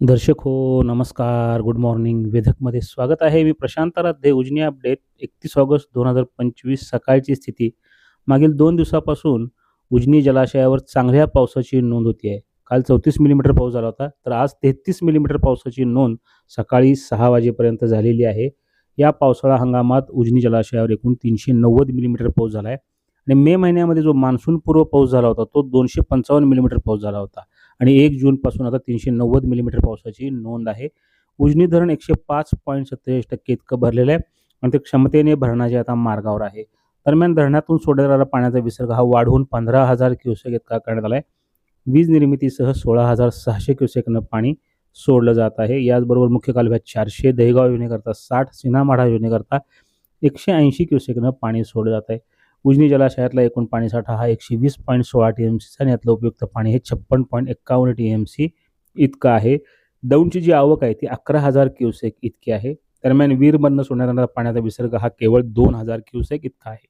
दर्शक हो नमस्कार. गुड मॉर्निंग वेधकमध्ये स्वागत आहे. मी प्रशांत राधे उजनी अपडेट एकतीस ऑगस्ट दोन हजार पंचवीस सकाळची स्थिती. मागील दोन दिवसापासून उजनी जलाशयावर चांगल्या पावसाची नोंद होती आहे. काल चौतीस मिलीमीटर पाऊस झाला होता तर आज तेहतीस मिलीमीटर पावसाची नोंद सकाळी सहा वाजेपर्यंत झालेली आहे. या पावसाळा हंगामात उजनी जलाशयावर एकूण तीनशे नव्वद मिलीमीटर पाऊस झाला आहे. आणि मे महिन्यामध्ये जो मान्सूनपूर्व पाऊस झाला होता तो दोनशे पंचावन्न मिलीमीटर पाऊस झाला होता. आणि एक जूनपासून आता तीनशे नव्वद मिलीमीटर पावसाची नोंद आहे. उजनी धरण एकशे पाच पॉईंट सत्तेचाळीस टक्के इतकं भरलेलं आहे आणि ते क्षमतेने भरण्याच्या आता मार्गावर आहे. दरम्यान धरणातून सोडण्यात आलेला पाण्याचा विसर्ग हा वाढवून पंधरा हजार क्युसेक इतका करण्यात आला आहे वीज निर्मितीसह सोळा हजार सहाशे क्युसेकनं पाणी सोडलं जात आहे. याचबरोबर मुख्य कालव्यात चारशे दहेगाव योजनेकरता साठ सिनामाढा योजनेकरता एकशे ऐंशी क्युसेकनं पाणी सोडलं जात आहे. उजनी जलाशयातला एकूण पाणीसाठा हा एकशे वीस पॉईंट सोळा टी एम सीचा आणि यातलं उपयुक्त पाणी हे छप्पन पॉईंट एक्कावन्न टी एम सी इतकं आहे. दौंडची जी आवक आहे ती अकरा हजार क्युसेक इतकी आहे. दरम्यान वीरमधनं सोडण्यात येणारा पाण्याचा विसर्ग हा केवळ दोन हजार क्युसेक इतका आहे.